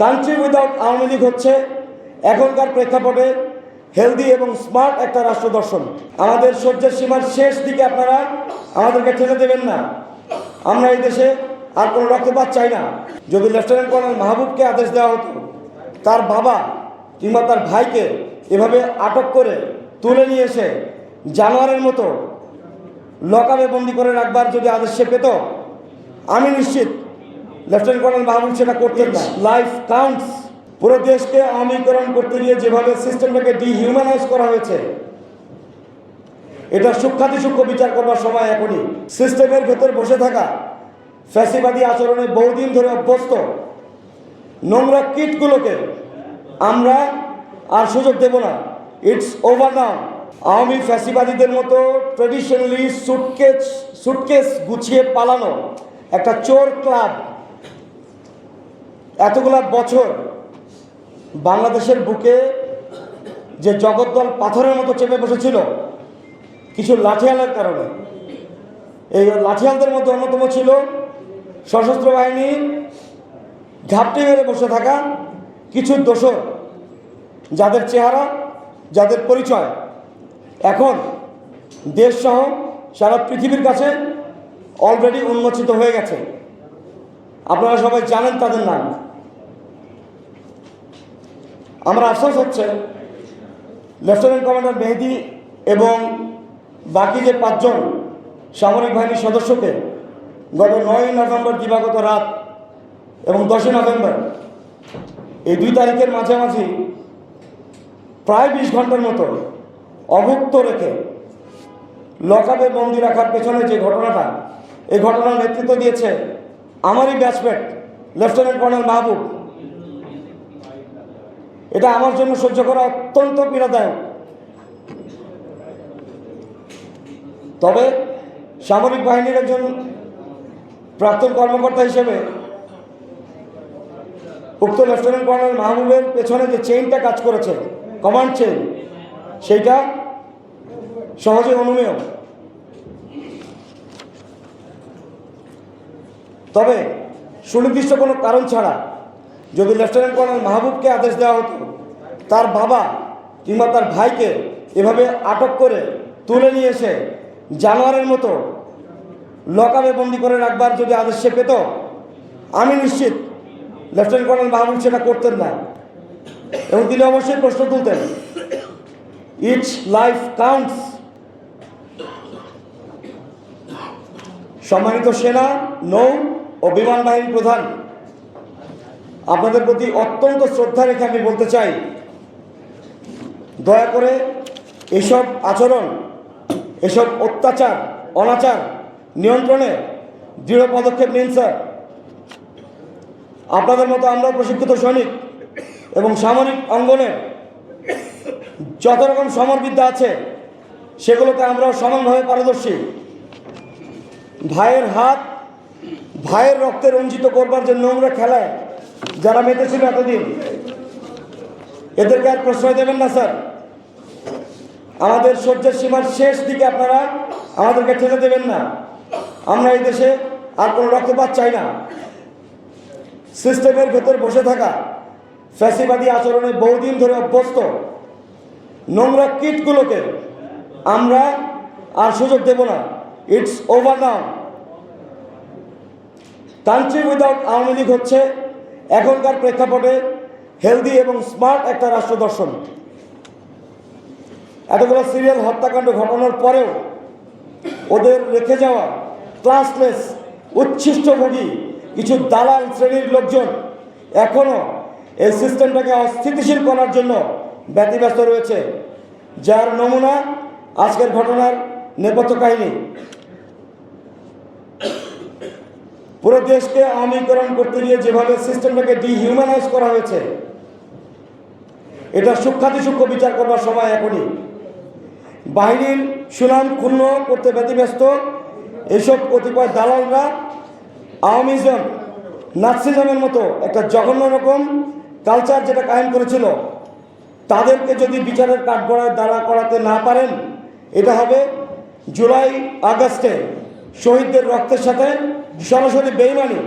Country without Awami League হচ্ছে এখনকার প্রেক্ষাপটে হেলদি এবং স্মার্ট একটা রাষ্ট্র দর্শন। আমাদের সহ্যের সীমার শেষ দিকে আপনারা আমাদেরকে ঠেলে দেবেন না। আমরা এই দেশে আর কোনো রক্তপাত চাই না। যদি লেফটেন্যান্ট কর্নেল মাহবুবকে আদেশ দেওয়া হতো, তার বাবা কিংবা তার ভাইকে এভাবে আটক করে তুলে নিয়ে এসে জানোয়ারের মতো লকাবে বন্দি করে রাখবার যদি আদেশ সে পেত, আমি নিশ্চিত লেফটেন্যান্ট কর্নেল মাহবুব সেটা করতেন না। লাইফ কাউন্টস পুরো দেশকে আমিকরণ করতে গিয়ে যেভাবে সিস্টেমটাকে ডিহিউম্যানাইজ করা হয়েছে এটা সূক্ষাতি সূক্ষ্ম বিচার করবার সময় এখনই। সিস্টেমের ভেতর বসে থাকা ফ্যাসিবাদী আচরণে বহুদিন ধরে অভ্যস্ত। নোংরা কিটগুলোকে আমরা আর সুযোগ দেব না। ইটস ওভার নাও আওয়ামী ফ্যাসিবাদীদের মতো ট্রেডিশনালি সুটকেস সুটকেস গুছিয়ে পালানো একটা চোর ক্লাব এতগুলা বছর বাংলাদেশের বুকে যে জগদ্দল পাথরের মতো চেপে বসেছিল, কিছু লাঠিয়ালের কারণে। এই লাঠিয়ালদের মধ্যে অন্যতম ছিল সশস্ত্র বাহিনী, ঘাপটি মেরে বসে থাকা কিছু দোষর, যাদের চেহারা, যাদের পরিচয়। এখন দেশসহ সারা পৃথিবীর কাছে অলরেডি উন্মোচিত হয়ে গেছে। আপনারা সবাই জানেন তাদের নাম। আমরা আশ্বাস হচ্ছে লেফটেন্যান্ট কমান্ডার মেহেদি এবং বাকি যে পাঁচজন সামরিক বাহিনীর সদস্যকে গত নয় নভেম্বর দিবাগত রাত এবং দশই নভেম্বর, এই দুই তারিখের মাঝামাঝি প্রায় বিশ ঘণ্টার মতো অভুক্ত রেখে লকআপে বন্দি রাখার পেছনে যে ঘটনাটা, এই ঘটনার নেতৃত্ব দিয়েছে আমারই ব্যাচমেট লেফটেন্যান্ট কর্নেল মাহবুব। এটা আমার জন্য সহ্য করা অত্যন্ত পীড়াদায়ক। তবে সামরিক বাহিনীর একজন প্রাক্তন কর্মকর্তা হিসেবে উক্ত লেফটেন্যান্ট কর্নেল মাহবুবের পেছনে যে চেইনটা কাজ করেছে কমান্ড চেইন সেইটা সহজে অনুমেয়। তবে সুনির্দিষ্ট কোনো কারণ ছাড়া যদি লেফটেন্যান্ট কর্নেল মাহবুবকে আদেশ দেওয়া হতো, তার বাবা কিংবা তার ভাইকে এভাবে আটক করে তুলে নিয়ে এসে জানোয়ারের মতো লকাবে বন্দি করে রাখবার যদি আদেশ সে পেত, আমি নিশ্চিত লেফটেন্যান্ট কর্নেল মাহবুব সেটা করতেন না। এবং তিনি অবশ্যই প্রশ্ন তুলতেন ইটস লাইফ কাউন্টস সম্মানিত সেনা, নৌ ও বিমান বাহিনী প্রধান আপনাদের প্রতি অত্যন্ত শ্রদ্ধা রেখে আমি বলতে চাই, দয়া করে এসব আচরণ, এসব অত্যাচার, অনাচার নিয়ন্ত্রণে দৃঢ় পদক্ষেপ নিন, স্যার। আপনাদের মতো আমরা প্রশিক্ষিত সৈনিক এবং সামরিক অঙ্গনে যত রকম সমরবিদ্যা আছে সেগুলোতে আমরাও সমানভাবে পারদর্শী। ভাইয়ের হাত, ভাইয়ের রক্তে রঞ্জিত করবার যে নোংরা খেলায় যারা মেতেছিল এতদিন, এদেরকে আর প্রশ্রয় দেবেন না, স্যার। আমাদের সহ্যের সীমার শেষ দিকে আপনারা আমাদেরকে ঠেলে দেবেন না। আমরা এই দেশে আর কোনো রক্তপাত চাই না। সিস্টেমের ভেতর বসে থাকা ফ্যাসিবাদী আচরণে বহুদিন ধরে অভ্যস্ত। নোংরা কিটগুলোকে আমরা আর সুযোগ দেব না। It's over now country without Awami League হচ্ছে এখনকার প্রেক্ষাপটে হেলদি এবং স্মার্ট একটা রাষ্ট্র দর্শন। এতগুলো সিরিয়াল হত্যাকাণ্ড ঘটানোর পরেও ওদের রেখে যাওয়া ক্লাসলেস উচ্ছিষ্টভোগী কিছু দালাল শ্রেণির লোকজন এখনও এই সিস্টেমটাকে অস্থিতিশীল করার জন্য ব্যতিব্যস্ত রয়েছে, যার নমুনা আজকের ঘটনার নেপথ্য কাহিনী। পুরো দেশকে আমিকরণ করতে গিয়ে যেভাবে সিস্টেমটাকে ডিহিউম্যানাইজ করা হয়েছে, এটা সূক্ষাতি সূক্ষ্ম বিচার করবার সময় এখনই। বাহিনীর সুনাম ক্ষুণ্ণ করতে ব্যতিব্যস্ত এসব কতিপয় দালালরা আওয়ামিজম নাৎসিজমের মতো একটা জঘন্য রকম কালচার যেটা কায়েম করেছিল, তাদেরকে যদি বিচারের কাঠগড়ায় দাঁড়া করাতে না পারেন, এটা হবে জুলাই আগস্টে শহীদদের রক্তের সাথে সরাসরি বেইমানি।